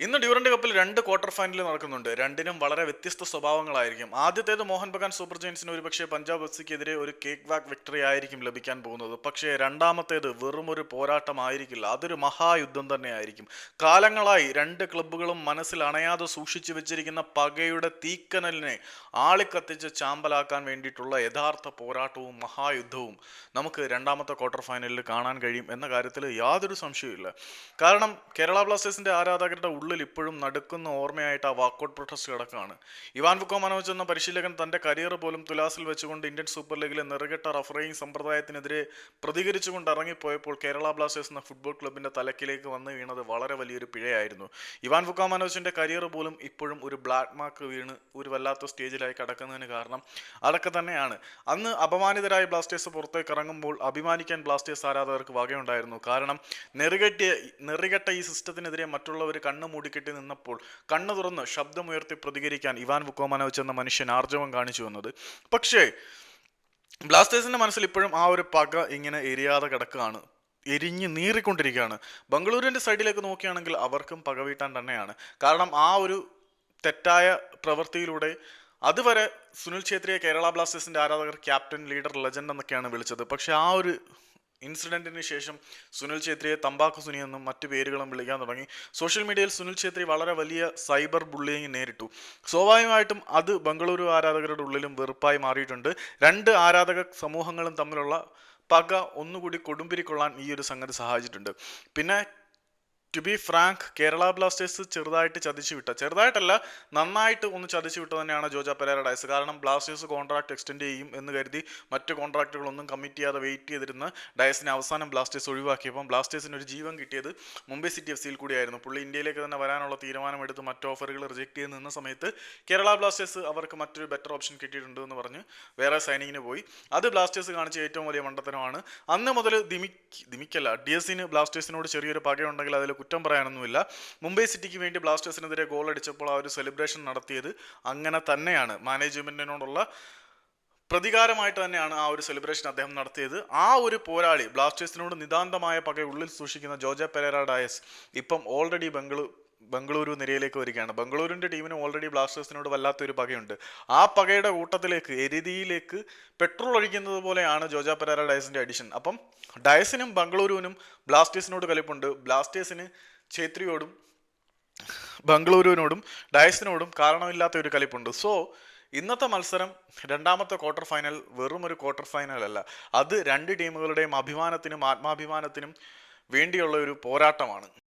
ഇന്ന് ഡ്യൂറന്റ് കപ്പിൽ രണ്ട് ക്വാർട്ടർ ഫൈനൽ നടക്കുന്നുണ്ട്. രണ്ടിനും വളരെ വ്യത്യസ്ത സ്വഭാവങ്ങളായിരിക്കും. ആദ്യത്തേത് മോഹൻ ബഗാൻ സൂപ്പർ ജയൻസിന് ഒരുപക്ഷെ പഞ്ചാബ് എഫ്സിക്കെതിരെ ഒരു കേക്ക് വാക്ക് വിക്ടറി ആയിരിക്കും ലഭിക്കാൻ പോകുന്നത്. പക്ഷേ രണ്ടാമത്തേത് വെറും ഒരു പോരാട്ടമായിരിക്കില്ല. അതൊരു മഹായുദ്ധം തന്നെയായിരിക്കും. കാലങ്ങളായി രണ്ട് ക്ലബ്ബുകളും മനസ്സിൽ അണയാതെ സൂക്ഷിച്ചു വെച്ചിരിക്കുന്ന പകയുടെ തീക്കനലിനെ ആളിക്കത്തിച്ച് ചാമ്പലാക്കാൻ വേണ്ടിയിട്ടുള്ള യഥാർത്ഥ പോരാട്ടവും മഹായുദ്ധവും നമുക്ക് രണ്ടാമത്തെ ക്വാർട്ടർ ഫൈനലിൽ കാണാൻ കഴിയും എന്ന കാര്യത്തിൽ യാതൊരു സംശയവുമില്ല. കാരണം കേരള ബ്ലാസ്റ്റേഴ്സിന്റെ ആരാധകരുടെ ഉള്ളിൽ ഇപ്പോഴും നടുക്കുന്ന ഓർമ്മയായിട്ട് ആ വാക്കൗട്ട് പ്രൊട്ടസ്റ്റ് കിടക്കുകയാണ്. ഇവാൻ വുക്കോ മനോജ് എന്ന പരിശീലകൻ തന്റെ കരിയർ പോലും തുലാസിൽ വെച്ചുകൊണ്ട് ഇന്ത്യൻ സൂപ്പർ ലീഗിലെ നിറകെട്ട റഫറിങ് സമ്പ്രദായത്തിനെതിരെ പ്രതികരിച്ചുകൊണ്ട് ഇറങ്ങിപ്പോയപ്പോൾ കേരള ബ്ലാസ്റ്റേഴ്സ് എന്ന ഫുട്ബോൾ ക്ലബിന്റെ തലക്കിലേക്ക് വന്ന് വീണത് വളരെ വലിയൊരു പിഴയായിരുന്നു. ഇവാൻ വുക്കോ മനോജിന്റെ കരിയർ പോലും ഇപ്പോഴും ഒരു ബ്ലാക്ക് മാർക്ക് വീണ് ഒരു വല്ലാത്ത സ്റ്റേജിലായി കടക്കുന്നതിന് കാരണം അതൊക്കെ തന്നെയാണ്. അന്ന് അപമാനിതരായ ബ്ലാസ്റ്റേഴ്സ് പുറത്തേക്ക് ഇറങ്ങുമ്പോൾ അഭിമാനിക്കാൻ ബ്ലാസ്റ്റേഴ്സ് ആരാധകർക്ക് വകയുണ്ടായിരുന്നു. കാരണം നെറുകെട്ടിയ നെറുകെട്ട ഈ സിസ്റ്റത്തിനെതിരെ മറ്റുള്ളവർ കണ്ണ് മൂടിക്കെട്ടി നിന്നപ്പോൾ കണ്ണു തുറന്ന് ശബ്ദമുയർത്തി പ്രതികരിക്കാൻ ഇവാൻ വുക്കോമാനോവിച്ച് എന്ന മനുഷ്യൻ ആർജവം കാണിച്ചു വന്നത്. പക്ഷേ ബ്ലാസ്റ്റേഴ്സിന്റെ മനസ്സിൽ ഇപ്പോഴും ആ ഒരു പക ഇങ്ങനെ എരിയാതെ കിടക്കുകയാണ്. എരിഞ്ഞ് നീറിക്കൊണ്ടിരിക്കുകയാണ്. ബംഗളൂരിന്റെ സൈഡിലേക്ക് നോക്കുകയാണെങ്കിൽ അവർക്കും പക വീട്ടാൻ തന്നെയാണ്. കാരണം ആ ഒരു തെറ്റായ പ്രവൃത്തിയിലൂടെ അതുവരെ സുനിൽ ഛേത്രിയെ കേരള ബ്ലാസ്റ്റേഴ്സിന്റെ ആരാധകർ ക്യാപ്റ്റൻ ലീഡർ ലെജൻഡ് എന്നൊക്കെയാണ് വിളിച്ചത്. പക്ഷേ ആ ഒരു ഇൻസിഡന്റിന് ശേഷം സുനിൽ ഛേത്രിയെ തമ്പാക്കു സുനി എന്നും മറ്റു പേരുകളും വിളിക്കാൻ തുടങ്ങി. സോഷ്യൽ മീഡിയയിൽ സുനിൽ ഛേത്രി വളരെ വലിയ സൈബർ ബുള്ളിയിങ് നേരിട്ടു. സ്വാഭാവികമായിട്ടും അത് ബംഗളൂരു ആരാധകരുടെ ഉള്ളിലും വെറുപ്പായി മാറിയിട്ടുണ്ട്. രണ്ട് ആരാധക സമൂഹങ്ങളും തമ്മിലുള്ള പക ഒന്നുകൂടി കൊടുമ്പിരിക്കൊള്ളാൻ ഈ ഒരു സംഗതി സഹായിച്ചിട്ടുണ്ട്. പിന്നെ to be frank Kerala Blasters ചെറുതായിട്ട് ചതിച്ചു വിട്ട ചെറുതായിട്ടല്ല നന്നായിട്ട് ഒന്ന് ചതിച്ചു വിട്ട തന്നെയാണ് ജോജ പെരേര ഡയസ്. കാരണം ബ്ലാസ്റ്റേഴ്സ് കോൺട്രാക്ട് എക്സ്റ്റെൻഡ് ചെയ്യും എന്ന് കരുതി മറ്റ് കോൺട്രാക്റ്റുകളൊന്നും കമ്മിറ്റ് ചെയ്യാതെ വെയിറ്റ് ചെയ്തിരുന്ന ഡയസിനെ അവസാനം ബ്ലാസ്റ്റേഴ്സ് ഒഴിവാക്കിയപ്പം ബ്ലാസ്റ്റേഴ്സിന് ഒരു ജീവൻ കിട്ടിയത് മുംബൈ സിറ്റി എഫ് സിയിൽ കൂടിയായിരുന്നു. പുള്ളി ഇന്ത്യയിലേക്ക് തന്നെ വരാനുള്ള തീരുമാനമെടുത്ത് മറ്റ് ഓഫറുകൾ റിജക്ട് ചെയ്ത് നിന്ന സമയത്ത് കേരള ബ്ലാസ്റ്റേഴ്സ് അവർക്ക് മറ്റൊരു ബെറ്റർ ഓപ്ഷൻ കിട്ടിയിട്ടുണ്ട് എന്ന് പറഞ്ഞ് വേറെ സൈനിങ്ങിന് പോയി. അത് ബ്ലാസ്റ്റേഴ്സ് കാണിച്ച ഏറ്റവും വലിയ മണ്ടത്തരമാണ്. അന്ന് മുതൽ ദിമിക് ദിമിക്കല്ല ഡി എസിന് ബ്ലാസ്റ്റേഴ്സിനോട് ചെറിയൊരു പകയുണ്ടെങ്കിൽ അതിൽ കുറ്റം പറയാനൊന്നുമില്ല. മുംബൈ സിറ്റിക്ക് വേണ്ടി ബ്ലാസ്റ്റേഴ്സിനെതിരെ ഗോൾ അടിച്ചപ്പോൾ ആ ഒരു സെലിബ്രേഷൻ നടത്തിയത് അങ്ങനെ തന്നെയാണ്. മാനേജ്മെന്റിനോടുള്ള പ്രതികാരമായിട്ട് തന്നെയാണ് ആ ഒരു സെലിബ്രേഷൻ അദ്ദേഹം നടത്തിയത്. ആ ഒരു പോരാളി ബ്ലാസ്റ്റേഴ്സിനോട് നിതാന്തമായ പകയുള്ളിൽ സൂക്ഷിക്കുന്ന ജോജ പെരേര ഡയസ് ഇപ്പം ഓൾറെഡി ബംഗളൂ ബംഗളൂരു നിരയിലേക്ക് വരികയാണ്. ബംഗളൂരുവിന്റെ ടീമിന് ഓൾറെഡി ബ്ലാസ്റ്റേഴ്സിനോട് വല്ലാത്തൊരു പകയുണ്ട്. ആ പകയുടെ കൂട്ടത്തിലേക്ക് എരുതിയിലേക്ക് പെട്രോൾ ഒഴിക്കുന്നത് പോലെയാണ് ജോജ പെരാര ഡയസിന്റെ അഡിഷൻ അപ്പം ഡയസിനും ബംഗളൂരുവിനും ബ്ലാസ്റ്റേഴ്സിനോട് കലിപ്പുണ്ട്. ബ്ലാസ്റ്റേഴ്സിന് ഛേത്രിയോടും ബംഗളൂരുവിനോടും ഡയസിനോടും കാരണമില്ലാത്ത ഒരു കലിപ്പുണ്ട്. സോ ഇന്നത്തെ മത്സരം രണ്ടാമത്തെ ക്വാർട്ടർ ഫൈനൽ വെറും ഒരു ക്വാർട്ടർ ഫൈനൽ അല്ല. അത് രണ്ട് ടീമുകളുടെയും അഭിമാനത്തിനും ആത്മാഭിമാനത്തിനും വേണ്ടിയുള്ള ഒരു പോരാട്ടമാണ്.